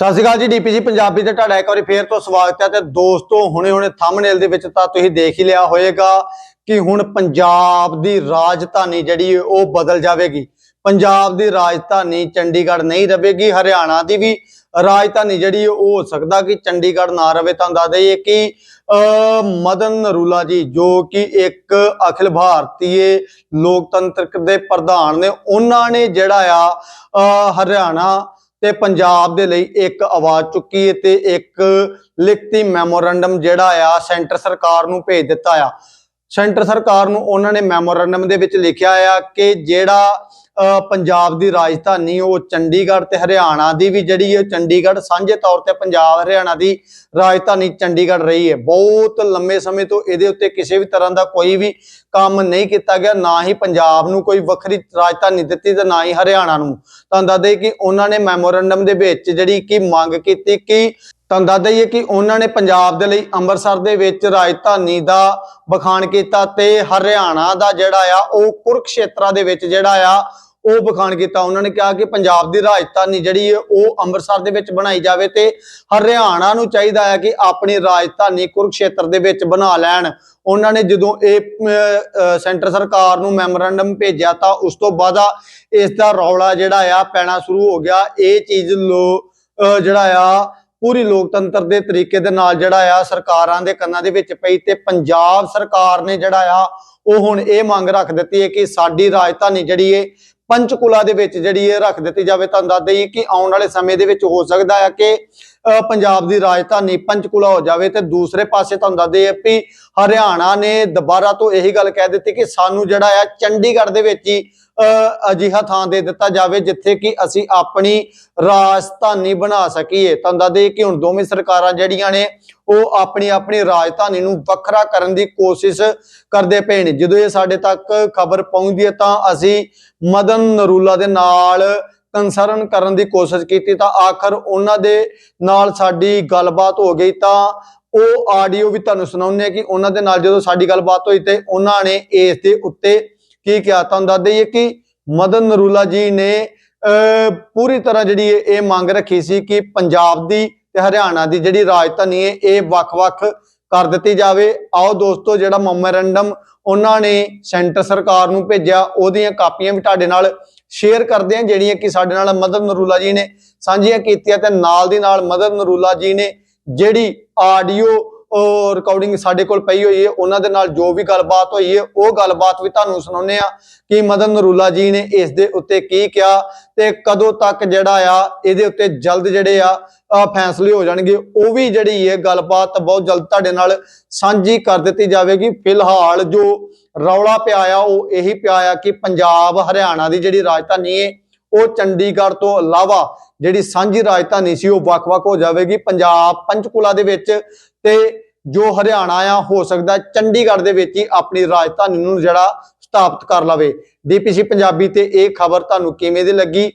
ਸਤਿ ਸ਼੍ਰੀ ਅਕਾਲ ਜੀ ਡੀਪੀਜੀ ਪੰਜਾਬੀ ਤੇ ਤੁਹਾਡਾ ਇੱਕ ਵਾਰੀ ਫੇਰ ਤੋਂ ਸਵਾਗਤ ਹੈ ਤੇ ਦੋਸਤੋ ਹੁਣੇ ਹੁਣੇ ਥੰਬਨੇਲ ਦੇ ਵਿੱਚ ਤਾਂ ਤੁਸੀਂ ਦੇਖ ਹੀ ਲਿਆ ਹੋਵੇਗਾ ਕਿ ਹੁਣ ਪੰਜਾਬ ਦੀ ਰਾਜਧਾਨੀ ਜਿਹੜੀ ਉਹ ਬਦਲ ਜਾਵੇਗੀ। ਪੰਜਾਬ ਦੀ ਰਾਜਧਾਨੀ ਚੰਡੀਗੜ੍ਹ ਨਹੀਂ ਰਹੇਗੀ ਹਰਿਆਣਾ ਦੀ ਵੀ ਰਾਜਧਾਨੀ ਜਿਹੜੀ ਉਹ ਹੋ ਸਕਦਾ ਕਿ ਚੰਡੀਗੜ੍ਹ ਨਾ ਰਵੇ ਤਾਂ ਦੱਸ ਦਈਏ ਕਿ ਅਹ, ਮਦਨ ਨਰੂਲਾ ਜੀ ਜੋ ਕਿ ਇੱਕ ਅਖਿਲ ਭਾਰਤੀਏ ਲੋਕਤੰਤਰ ਦੇ ਪ੍ਰਧਾਨ ਨੇ ਉਹਨਾਂ ਨੇ ਜਿਹੜਾ ਆ ਹਰਿਆਣਾ ਤੇ ਪੰਜਾਬ ਦੇ ਲਈ ਇੱਕ ਆਵਾਜ਼ ਚੁੱਕੀ ਹੈ ਤੇ ਇੱਕ ਲਿਖਤੀ ਮੈਮੋਰੰਡਮ ਜਿਹੜਾ ਆ, ਸੈਂਟਰ ਸਰਕਾਰ ਨੂੰ ਭੇਜ ਦਿੱਤਾ ਆ। ਸੈਂਟਰ ਸਰਕਾਰ ਨੂੰ ਉਹਨਾਂ ਨੇ ਮੈਮੋਰੰਡਮ ਦੇ ਵਿੱਚ ਲਿਖਿਆ ਆ ਕਿ ਜਿਹੜਾ ਪੰਜਾਬ ਦੀ ਰਾਜਧਾਨੀ, ਉਹ ਚੰਡੀਗੜ੍ਹ ਤੇ ਹਰਿਆਣਾ ਦੀ ਵੀ ਜਿਹੜੀ ਹੈ, ਚੰਡੀਗੜ੍ਹ ਸਾਂਝੇ ਤੌਰ ਤੇ ਪੰਜਾਬ, ਹਰਿਆਣਾ ਦੀ ਰਾਜਧਾਨੀ ਚੰਡੀਗੜ੍ਹ ਰਹੀ ਹੈ। ਬਹੁਤ ਲੰਮੇ ਸਮੇਂ ਤੋਂ ਇਹਦੇ ਉੱਤੇ ਕਿਸੇ ਵੀ ਤਰ੍ਹਾਂ ਦਾ ਕੋਈ ਵੀ ਕੰਮ ਨਹੀਂ ਕੀਤਾ ਗਿਆ, ਨਾ ਹੀ ਪੰਜਾਬ ਨੂੰ ਕੋਈ ਵੱਖਰੀ ਰਾਜਧਾਨੀ ਦਿੱਤੀ ਤੇ ਨਾ ਹੀ ਹਰਿਆਣਾ ਨੂੰ। ਤੁਹਾਨੂੰ ਦੱਸ ਦਈਏ ਕਿ ਉਹਨਾਂ ਨੇ ਮੈਮੋਰੰਡਮ ਦੇ ਵਿੱਚ ਜਿਹੜੀ ਕਿ ਮੰਗ ਕੀਤੀ ਕਿ ਤੁਹਾਨੂੰ ਦੱਸ ਦਈਏ ਕਿ ਉਹਨਾਂ ਨੇ ਪੰਜਾਬ ਦੇ ਲਈ ਅੰਮ੍ਰਿਤਸਰ ਦੇ ਵਿੱਚ ਰਾਜਧਾਨੀ ਦਾ ਬਖਾਨ ਕੀਤਾ ਤੇ ਹਰਿਆਣਾ ਦਾ ਜਿਹੜਾ ਆ, ਉਹ ਕੁਰਕਸ਼ੇਤਰਾ ਦੇ ਵਿੱਚ ਜਿਹੜਾ ਆ ਉਹ ਬਖਾਨ ਕੀਤਾ। ਉਹਨਾਂ ਨੇ ਕਿਹਾ ਕਿ ਪੰਜਾਬ ਦੀ ਰਾਜਧਾਨੀ ਜਿਹੜੀ ਹੈ, ਉਹ ਅੰਮ੍ਰਿਤਸਰ ਦੇ ਵਿੱਚ ਬਣਾਈ ਜਾਵੇ ਤੇ ਹਰਿਆਣਾ ਨੂੰ ਚਾਹੀਦਾ ਹੈ ਕਿ ਆਪਣੀ ਰਾਜਧਾਨੀ ਕੁਰਕਸ਼ੇਤਰ ਦੇ ਵਿੱਚ ਬਣਾ ਲੈਣ। ਉਹਨਾਂ ਨੇ ਜਦੋਂ ਇਹ ਸੈਂਟਰ ਸਰਕਾਰ ਨੂੰ ਮੈਮੋਰੈਂਡਮ ਭੇਜਿਆ ਤਾਂ ਉਸ ਤੋਂ ਬਾਅਦ ਆ ਇਸ ਦਾ ਰੌਲਾ ਜਿਹੜਾ ਆ ਪੈਣਾ ਸ਼ੁਰੂ ਹੋ ਗਿਆ। ਇਹ ਚੀਜ਼ ਲੋ ਜਿਹੜਾ ਆ, ਪੂਰੀ ਲੋਕਤੰਤਰ ਦੇ ਤਰੀਕੇ ਦੇ ਨਾਲ ਜਿਹੜਾ ਆ ਸਰਕਾਰਾਂ ਦੇ ਕੰਨਾਂ ਦੇ ਵਿੱਚ ਪਈ ਤੇ ਪੰਜਾਬ ਸਰਕਾਰ ਨੇ ਜਿਹੜਾ ਆ ਉਹ ਹੁਣ ਇਹ ਮੰਗ ਰੱਖ ਦਿੱਤੀ ਹੈ ਕਿ ਸਾਡੀ ਰਾਜਧਾਨੀ ਜਿਹੜੀ ਹੈ ਪੰਚਕੂਲਾ ਦੇ ਵਿੱਚ ਜਿਹੜੀ ਇਹ ਰੱਖ ਦਿੱਤੀ ਜਾਵੇ। ਤੁਹਾਨੂੰ ਦੱਸ ਦਈਏ ਕਿ ਆਉਣ ਵਾਲੇ ਸਮੇਂ ਦੇ ਵਿੱਚ ਹੋ ਸਕਦਾ ਹੈ ਕਿ ਅਹ, ਪੰਜਾਬ ਦੀ ਰਾਜਧਾਨੀ ਪੰਚਕੂਲਾ ਹੋ ਜਾਵੇ ਤੇ ਦੂਸਰੇ ਪਾਸੇ ਤੁਹਾਨੂੰ ਦੱਸ ਦਈਏ ਵੀ ਹਰਿਆਣਾ ਨੇ ਦੁਬਾਰਾ ਤੋਂ ਇਹੀ ਗੱਲ ਕਹਿ ਦਿੱਤੀ ਕਿ ਸਾਨੂੰ ਜਿਹੜਾ ਹੈ ਚੰਡੀਗੜ੍ਹ ਦੇ ਵਿੱਚ ਹੀ ਅਜਿਹਾ ਥਾਂ ਦੇ ਦਿੱਤਾ ਜਾਵੇ ਜਿੱਥੇ ਕਿ ਅਸੀਂ ਆਪਣੀ ਰਾਜਧਾਨੀ ਬਣਾ ਸਕੀਏ। ਤੁਹਾਨੂੰ ਦੱਸ ਦਈਏ ਕਿ ਹੁਣ ਦੋਵੇਂ ਸਰਕਾਰਾਂ ਜਿਹੜੀਆਂ ਨੇ, ਉਹ ਆਪਣੀ ਆਪਣੀ ਰਾਜਧਾਨੀ ਨੂੰ ਵੱਖਰਾ ਕਰਨ ਦੀ ਕੋਸ਼ਿਸ਼ ਕਰਦੇ ਪਏ ਨੇ। ਜਦੋਂ ਇਹ ਸਾਡੇ ਤੱਕ ਖਬਰ ਪਹੁੰਚਦੀ ਹੈ ਤਾਂ ਅਸੀਂ ਮਦਨ ਨਰੂਲਾ ਦੇ ਨਾਲ ਕੰਸਰਨ ਕਰਨ ਦੀ ਕੋਸ਼ਿਸ਼ ਕੀਤੀ ਤਾਂ ਆਖਰ ਉਹਨਾਂ ਦੇ ਨਾਲ ਸਾਡੀ ਗੱਲਬਾਤ ਹੋ ਗਈ ਤਾਂ ਉਹ ਆਡੀਓ ਵੀ ਤੁਹਾਨੂੰ ਸੁਣਾਉਂਦੇ ਆ ਕਿ ਉਹਨਾਂ ਦੇ ਨਾਲ ਜਦੋਂ ਸਾਡੀ ਗੱਲਬਾਤ ਹੋਈ ਤੇ ਉਹਨਾਂ ਨੇ ਇਸ ਦੇ ਉੱਤੇ ਕੀ ਕਿਹਾ ਤੁਹਾਨੂੰ ਦੱਸ ਦਈਏ ਕਿ ਮਦਨ ਨਰੂਲਾ ਜੀ ਨੇ ਪੂਰੀ ਤਰ੍ਹਾਂ ਜਿਹੜੀ ਇਹ ਮੰਗ ਰੱਖੀ ਸੀ ਕਿ ਪੰਜਾਬ ਦੀ ਤੇ ਹਰਿਆਣਾ ਦੀ ਜਿਹੜੀ ਰਾਜਧਾਨੀ ਹੈ, ਇਹ ਵੱਖ-ਵੱਖ ਕਰ ਦਿੱਤੀ ਜਾਵੇ। ਆਓ ਦੋਸਤੋ, ਜਿਹੜਾ ਮੈਮੋਰੰਡਮ ਉਹਨਾਂ ਨੇ ਸੈਂਟਰ ਸਰਕਾਰ ਨੂੰ ਭੇਜਿਆ, ਉਹਦੀਆਂ ਕਾਪੀਆਂ ਵੀ ਤੁਹਾਡੇ ਨਾਲ ਸ਼ੇਅਰ ਕਰਦੇ ਹਾਂ, ਜਿਹੜੀਆਂ ਕਿ ਸਾਡੇ ਨਾਲ ਮਦਨ ਨਰੂਲਾ ਜੀ ਨੇ ਸਾਂਝੀਆਂ ਕੀਤੀਆਂ ਤੇ ਨਾਲ ਦੀ ਨਾਲ ਮਦਨ ਨਰੂਲਾ ਜੀ ਨੇ ਜਿਹੜੀ ਆਡੀਓ ਉਹ ਰਿਕਾਰਡਿੰਗ ਸਾਡੇ ਕੋਲ ਪਈ ਹੋਈ ਹੈ, ਉਹਨਾਂ ਦੇ ਨਾਲ ਜੋ ਵੀ ਗੱਲਬਾਤ ਹੋਈ ਹੈ, ਉਹ ਗੱਲਬਾਤ ਵੀ ਤੁਹਾਨੂੰ ਸੁਣਾਉਂਦੇ ਆ ਕਿ ਮਦਨ ਨਰੂਲਾ ਜੀ ਨੇ ਇਸ ਦੇ ਉੱਤੇ ਕੀ ਕਿਹਾ ਤੇ ਕਦੋਂ ਤੱਕ ਜਿਹੜਾ ਆ, ਇਹਦੇ ਉੱਤੇ ਜਲਦ ਜਿਹੜੇ ਆ ਫੈਸਲੇ ਹੋ ਜਾਣਗੇ, ਉਹ ਵੀ ਜਿਹੜੀ ਹੈ ਗੱਲਬਾਤ ਬਹੁਤ ਜਲਦ ਤੁਹਾਡੇ ਨਾਲ ਸਾਂਝੀ ਕਰ ਦਿੱਤੀ ਜਾਵੇਗੀ। ਫਿਲਹਾਲ ਜੋ ਰੌਲਾ ਪਿਆ ਆ, ਉਹ ਇਹੀ ਪਿਆ ਆ ਕਿ ਪੰਜਾਬ, ਹਰਿਆਣਾ ਦੀ ਜਿਹੜੀ ਰਾਜਧਾਨੀ ਹੈ, ਉਹ ਚੰਡੀਗੜ੍ਹ ਤੋਂ ਇਲਾਵਾ ਜਿਹੜੀ ਸਾਂਝੀ ਰਾਜਧਾਨੀ ਸੀ ਉਹ ਵੱਖ-ਵੱਖ ਹੋ ਜਾਵੇਗੀ। ਪੰਜਾਬ ਪੰਚਕੂਲਾ ਦੇ ਵਿੱਚ ਤੇ ਜੋ ਹਰਿਆਣਾ ਆ ਹੋ ਸਕਦਾ ਚੰਡੀਗੜ੍ਹ ਦੇ ਵਿੱਚ ਹੀ ਆਪਣੀ ਰਾਜਧਾਨੀ ਨੂੰ ਜਿਹੜਾ ਸਥਾਪਿਤ ਕਰ ਲਵੇ। ਡੀਪੀਸੀ ਪੰਜਾਬੀ ਤੇ ਇਹ ਖਬਰ ਤੁਹਾਨੂੰ ਕਿਵੇਂ ਦੀ ਲੱਗੀ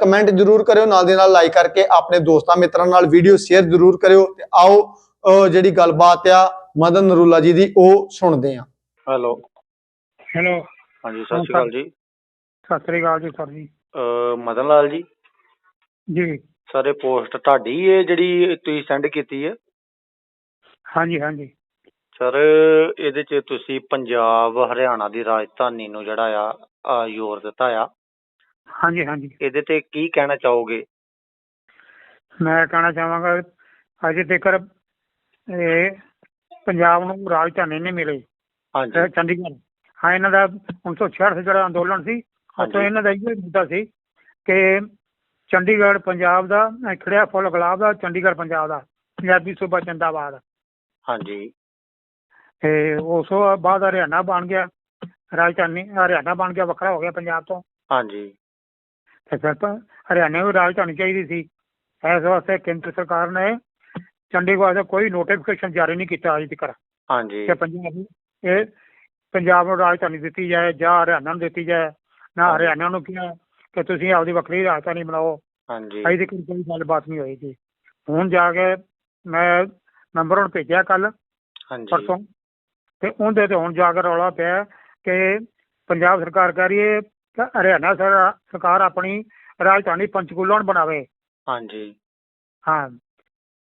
ਕਮੈਂਟ ਜਰੂਰ ਕਰਿਓ ਨਾਲ ਦੇ ਨਾਲ ਲਾਈਕ ਕਰਕੇ ਆਪਣੇ ਦੋਸਤਾਂ ਮਿੱਤਰਾਂ ਨਾਲ ਵੀਡੀਓ ਸ਼ੇਅਰ ਜਰੂਰ ਕਰਿਓ ਤੇ ਆਓ ਜਿਹੜੀ ਗੱਲਬਾਤ ਆ ਮਦਨ ਨਰੂਲਾ ਜੀ ਦੀ ਉਹ ਸੁਣਦੇ ਆ ਹੈਲੋ। ਹੈਲੋ। ਹਾਂਜੀ ਸਤਿ ਸ਼੍ਰੀ ਅਕਾਲ ਜੀ। ਸਤਿ ਸ੍ਰੀ ਅਕਾਲ ਜੀ ਸਰ ਜੀ। ਮਦਨ ਲਾਲ ਜੀ। ਜੀ। ਸਰ ਇਹ ਪੋਸਟ ਤੁਹਾਡੀ ਹੈ ਜਿਹੜੀ ਤੁਸੀਂ ਸੈਂਡ ਕੀਤੀ ਹੈ? ਹਾਂਜੀ ਹਾਂਜੀ। ਸਰ ਇਹਦੇ 'ਚ ਤੁਸੀਂ ਪੰਜਾਬ ਹਰਿਆਣਾ ਦੀ ਰਾਜਧਾਨੀ ਨੂੰ ਜਿਹੜਾ ਆ ਆ ਜ਼ੋਰ ਦਿੱਤਾ ਆ। ਹਾਂਜੀ ਹਾਂਜੀ। ਇਹਦੇ ਤੇ ਕੀ ਕਹਿਣਾ ਚਾਹੋਗੇ? ਮੈਂ ਕਹਿਣਾ ਚਾਹਾਂਗਾ ਅਜੇ ਤੱਕ ਇਹ ਪੰਜਾਬ ਨੂੰ ਰਾਜਧਾਨੀ ਨਹੀਂ ਮਿਲੀ। ਹਾਂਜੀ। ਇਹ ਚੰਡੀਗੜ੍ਹ। ਹਾਂ ਇਹਨਾਂ ਦਾ 1966 ਜਿਹੜਾ ਅੰਦੋਲਨ ਸੀ ਉਦੋਂ ਇਹਨਾਂ ਦਾ ਇਹ ਮੁੱਦਾ ਸੀ ਕਿ ਚੰਡੀਗੜ੍ਹ ਪੰਜਾਬ ਦਾ ਇਹ ਖੜਿਆ ਫੁੱਲ ਗੁਲਾਬ ਦਾ ਚੰਡੀਗੜ੍ਹ ਪੰਜਾਬ ਦਾ ਪੰਜਾਬੀ ਸੂਬਾ ਚੰਦਾਬਾਦ ਹਾਂਜੀ। ਤੇ ਉਸ ਤੋਂ ਬਾਅਦ ਹਰਿਆਣਾ ਬਣ ਗਿਆ ਰਾਜਧਾਨੀ ਹਰਿਆਣਾ ਬਣ ਗਿਆ ਵੱਖਰਾ ਹੋ ਗਿਆ ਪੰਜਾਬ ਤੋਂ। ਹਾਂਜੀ। ਤੇ ਫਿਰ ਤਾਂ ਹਰਿਆਣੇ ਨੂੰ ਰਾਜਧਾਨੀ ਚਾਹੀਦੀ ਸੀ। ਇਸ ਵਾਸਤੇ ਕੇਂਦਰ ਸਰਕਾਰ ਨੇ ਚੰਡੀਗੜ੍ਹ ਦਾ ਕੋਈ ਨੋਟੀਫਿਕੇਸ਼ਨ ਜਾਰੀ ਨਹੀਂ ਕੀਤਾ ਅਜੇ ਤੱਕ। ਹਾਂਜੀ। ਕਿ ਪੰਜਾਬ ਨੂੰ ਇਹ ਪੰਜਾਬ ਨੂੰ ਰਾਜਧਾਨੀ ਦਿੱਤੀ ਜਾਏ ਜਾਂ ਹਰਿਆਣਾ ਨੂੰ ਦਿੱਤੀ ਜਾਏ ਨਾ। ਹਰਿਆਣਾ ਨੂੰ ਕਿਹਾ ਕਿ ਤੁਸੀਂ ਆਪਦੀ ਵੱਖਰੀ ਰਾਜਧਾਨੀ ਬਣਾਓ। ਹਾਂਜੀ। ਅਜੇ ਤੱਕ ਕੋਈ ਗੱਲਬਾਤ ਨਹੀਂ ਹੋਈ ਜੀ। ਹੁਣ ਜਾ ਕੇ ਮੈਂ ਨੰਬਰ ਹੁਣ ਭੇਜਿਆ ਕੱਲ ਹਾਂਜੀ। ਪਰਸੋਂ। ਤੇ ਉਹਦੇ ਤੇ ਹੁਣ ਜਾ ਕੇ ਰੌਲਾ ਪਿਆ ਕਿ ਪੰਜਾਬ ਸਰਕਾਰ ਕਹਿ ਰਹੀ ਹੈ ਕਿ ਹਰਿਆਣਾ ਸਰ- ਸਰਕਾਰ ਆਪਣੀ ਰਾਜਧਾਨੀ ਪੰਚਕੂਲਾ ਨੂੰ ਬਣਾਵੇ। ਹਾਂਜੀ। ਹਾਂ।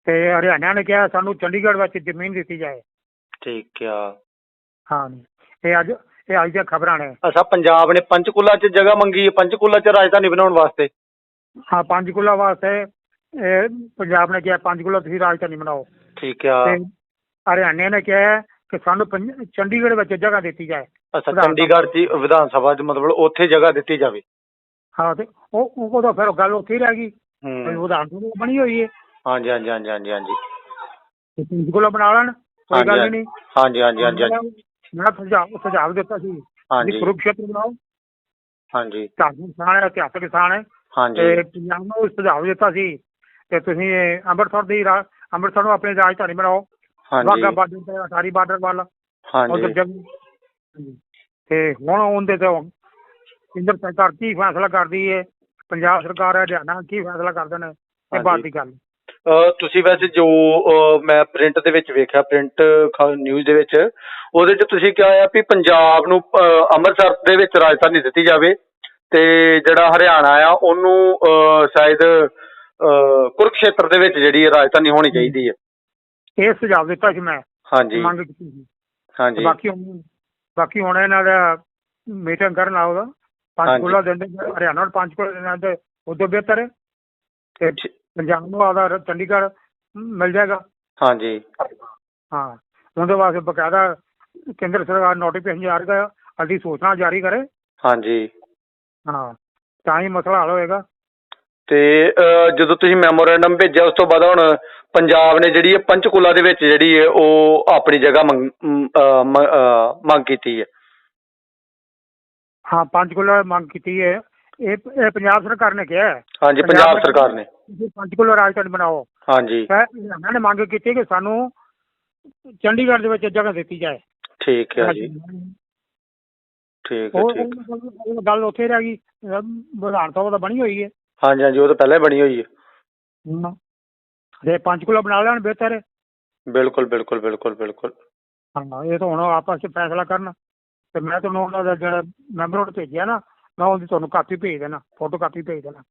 ਤੇ ਹਰਿਆਣਾ ਨੇ ਕਿਹਾ ਸਾਨੂੰ ਚੰਡੀਗੜ੍ਹ ਵਿੱਚ ਜ਼ਮੀਨ ਦਿੱਤੀ ਜਾਏ। ਠੀਕ ਆ ਹਾਂ। ਇਹ ਅੱਜ ਇਹ ਅੱਜ ਦੀਆਂ ਖਬਰਾਂ ਨੇ। ਅੱਛਾ ਪੰਜਾਬ ਨੇ ਪੰਚਕੂਲਾ 'ਚ ਜਗ੍ਹਾ ਮੰਗੀ ਹੈ ਪੰਚਕੂਲਾ 'ਚ ਰਾਜਧਾਨੀ ਬਣਾਉਣ ਵਾਸਤੇ। ਹਾਂ ਪੰਜਕੂਲਾ ਵਾਸਤੇ ਇਹ ਪੰਜਾਬ ਨੇ ਕਿਹਾ ਪੰਜਕੂਲਾ ਤੁਸੀਂ ਰਾਜਧਾਨੀ ਬਣਾਓ। ਠੀਕ ਆ। ਤੇ ਹਰਿਆਣੇ ਨੇ ਕਿਹਾ ਕਿ ਸਾਨੂੰ ਪੰਜ- ਚੰਡੀਗੜ੍ਹ ਵਿੱਚ ਜਗ੍ਹਾ ਦਿੱਤੀ ਜਾਏ। ਅੱਛਾ ਵਿਧਾਨ ਚੰਡੀਗੜ੍ਹ 'ਚ ਵਿਧਾਨ ਸਭਾ 'ਚ ਮਤਲਬ ਉੱਥੇ ਜਗ੍ਹਾ ਦਿੱਤੀ ਜਾਵੇ। ਹਾਂ ਤੇ ਉਹ ਉਹ ਤਾਂ ਫਿਰ ਗੱਲ ਉੱਥੇ ਹੀ ਰਹਿ ਗਈ। ਹੂੰ। ਵਿਧਾਨ ਸਭਾ ਬਣੀ ਹੋਈ ਹੈ। ਹਾਂਜੀ ਹਾਂਜੀ ਹਾਂਜੀ ਹਾਂਜੀ ਹਾਂਜੀ। ਤੇ ਪੰਜਕੂਲਾ ਬਣਾ ਲੈਣ ਕੋਈ ਗੱਲ ਹੀ। ਨਹੀਂ। ਹਾਂਜੀ ਹਾਂਜੀ ਹਾਂਜੀ ਹਾਂਜੀ। ਮੈਂ ਸੁਝਾਅ ਸੁਝਾਅ ਦਿੱਤਾ ਸੀ। ਹਾਂਜੀ। ਕੁਰੂਕਸ਼ੇਤਰ ਬਣਾਓ। ਹਾਂਜੀ। ਧਾਰਮਿਕ ਸਥਾਨ ਹੈ ਇਤਿਹਾਸਕ ਸਥਾਨ ਹੈ। ਹਾਂਜੀ। ਤੇ ਪੰਜਾਬ ਨੂੰ ਸੁਝਾਅ ਦਿੱਤਾ ਸੀ। ਤੇ ਤੁਸੀਂ ਅੰਮ੍ਰਿਤਸਰ ਦੀ ਰਾ- ਅੰਮ੍ਰਿਤਸਰ ਨੂੰ ਆਪਣੀ ਰਾਜਧਾਨੀ ਬਣਾਓ। ਹਾਂਜੀ। ਵਾਗਾ ਬਾਰਡਰ ਤੇ ਅਟਾਰੀ ਬਾਰਡਰ ਵੱਲ। ਉਧਰ ਹਾਂਜੀ। ਤੇ ਹੁਣ ਉਹਦੇ ਤੇ ਕੇਂਦਰ ਸਰਕਾਰ ਕੀ ਫੈਸਲਾ ਕਰਦੀ ਹੈ ਪੰਜਾਬ ਸਰਕਾਰ ਹਰਿਆਣਾ ਕੀ ਫੈਸਲਾ ਕਰਦੇ ਨੇ? ਇਹ ਬਾਤ ਦੀ ਗੱਲ। ਤੁਸੀਂ ਵੈਸੇ ਜੋ ਮੈਂ ਪ੍ਰਿੰਟ ਦੇ ਵਿੱਚ ਵੇਖਿਆ ਪ੍ਰਿੰਟ ਨਿਊਜ਼ ਦੇ ਵਿੱਚ ਉਹਦੇ 'ਚ ਤੁਸੀਂ ਕਿਹਾ ਆ ਵੀ ਪੰਜਾਬ ਨੂੰ ਅੰਮ੍ਰਿਤਸਰ ਦੇ ਵਿੱਚ ਰਾਜਧਾਨੀ ਦਿੱਤੀ ਜਾਵੇ ਤੇ ਜਿਹੜਾ ਹਰਿਆਣਾ ਆ ਉਹਨੂੰ ਸ਼ਾਇਦ ਕੁਰੂਕਸ਼ੇਤਰ ਦੇ ਵਿੱਚ ਜਿਹੜੀ ਰਾਜਧਾਨੀ ਹੋਣੀ ਚਾਹੀਦੀ ਹੈ। ਇਹ ਸੁਝਾਅ ਦਿੱਤਾ ਸੀ ਮੈਂ। ਹਾਂਜੀ। ਮੰਗ ਕੀਤੀ ਸੀ। ਹਾਂਜੀ। ਬਾਕੀ ਹੁਣ ਬਾਕੀ ਹੁਣ ਇਹਨਾਂ ਦਾ ਮੀਟਿੰਗ ਕਰਨ ਆਉਗਾ ਪੰਚਕੂਲਾ ਦਿੰਦੇ ਹਰਿਆਣਾ ਨੂੰ ਪੰਚਕੂਲਾ ਦੇਣਾ ਤੇ ਉਦੋਂ ਬਿਹਤਰ ਹੈ। ਪੰਜਾਬ ਨੂੰ ਆਦਾ ਚੰਡੀਗੜ੍ਹ ਮਿਲ ਜਾਏਗਾ। ਹਾਂਜੀ। ਹਾਂ ਉਹਦੇ ਵਾਸਤੇ ਬਕਾਇਦਾ ਕੇਂਦਰ ਸਰਕਾਰ ਨੋਟੀਫਿਕੇਸ਼ਨ ਜਾਰੀ ਕਰੇ ਸੂਚਨਾ ਜਾਰੀ ਕਰੇ। ਹਾਂਜੀ। ਹਾਂ ਤਾਂ ਹੀ ਮਸਲਾ ਹੱਲ ਹੋਏਗਾ। ਤੇ ਅਹ, ਜਦੋਂ ਤੁਸੀਂ ਮੈਮੋਰੈਂਡਮ ਭੇਜਿਆ ਉਸ ਤੋਂ ਬਾਅਦ ਹੁਣ ਪੰਜਾਬ ਨੇ ਜਿਹੜੀ ਹੈ ਪੰਚਕੂਲਾ ਦੇ ਵਿੱਚ ਜਿਹੜੀ ਹੈ ਉਹ ਆਪਣੀ ਜਗ੍ਹਾ ਮੰਗ ਮ, ਅਹ, ਮ- ਅਹ, ਮੰਗ ਕੀਤੀ ਹੈ। ਹਾਂ ਪੰਚਕੂਲਾ ਮੰਗ ਕੀਤੀ ਹੈ। ਇਹ ਇਹ ਪੰਜਾਬ ਸਰਕਾਰ ਨੇ ਕਿਹਾ ਹੈ। ਹਾਂਜੀ ਪੰਜਾਬ ਸਰਕਾਰ ਨੇ। ਤੁਸੀਂ ਪੰਚਕੂਲਾ ਰਾਜਧਾਨੀ ਬਣਾਓ। ਹਾਂਜੀ। ਹਰਿਆਣਾ ਨੇ ਮੰਗ ਕੀਤੀ ਕਿ ਸਾਨੂੰ ਚੰਡੀਗੜ੍ਹ ਦੇ ਵਿੱਚ ਜਗ੍ਹਾ ਦਿੱਤੀ ਜਾਏ। ਠੀਕ ਹੈ ਜੀ। ਠੀਕ ਹੈ ਉਹ ਠੀਕ। ਉਹ ਗੱਲ ਉੱਥੇ ਰਹਿ ਗਈ। ਵਿਧਾਨ ਸਭਾ ਤਾਂ ਬਣੀ ਹੋਈ ਹੈ। ਹਾਂਜੀ ਹਾਂਜੀ ਉਹ ਤਾਂ ਪਹਿਲਾਂ ਹੀ ਬਣੀ ਹੋਈ ਹੈ। ਤੇ ਪੰਚਕੂਲਾ ਬਣਾ ਲੈਣ ਬਿਹਤਰ ਹੈ। ਬਿਲਕੁਲ ਬਿਲਕੁਲ ਬਿਲਕੁਲ ਬਿਲਕੁਲ। ਹਾਂ ਇਹ ਤਾਂ ਹੁਣ ਆਪਸ ਵਿੱਚ ਫੈਸਲਾ ਕਰਨ। ਤੇ ਮੈਂ ਤੁਹਾਨੂੰ ਉਹਨਾਂ ਦਾ ਜਿਹੜਾ ਮੈਮੋਰੰਡਮ ਭੇਜਿਆ ਨਾ ਮੈਂ ਉਹਦੀ ਤੁਹਾਨੂੰ ਕਾਪੀ ਭੇਜ ਦੇਣਾ ਫੋਟੋ ਕਾਪੀ ਭੇਜ ਦੇਣਾ।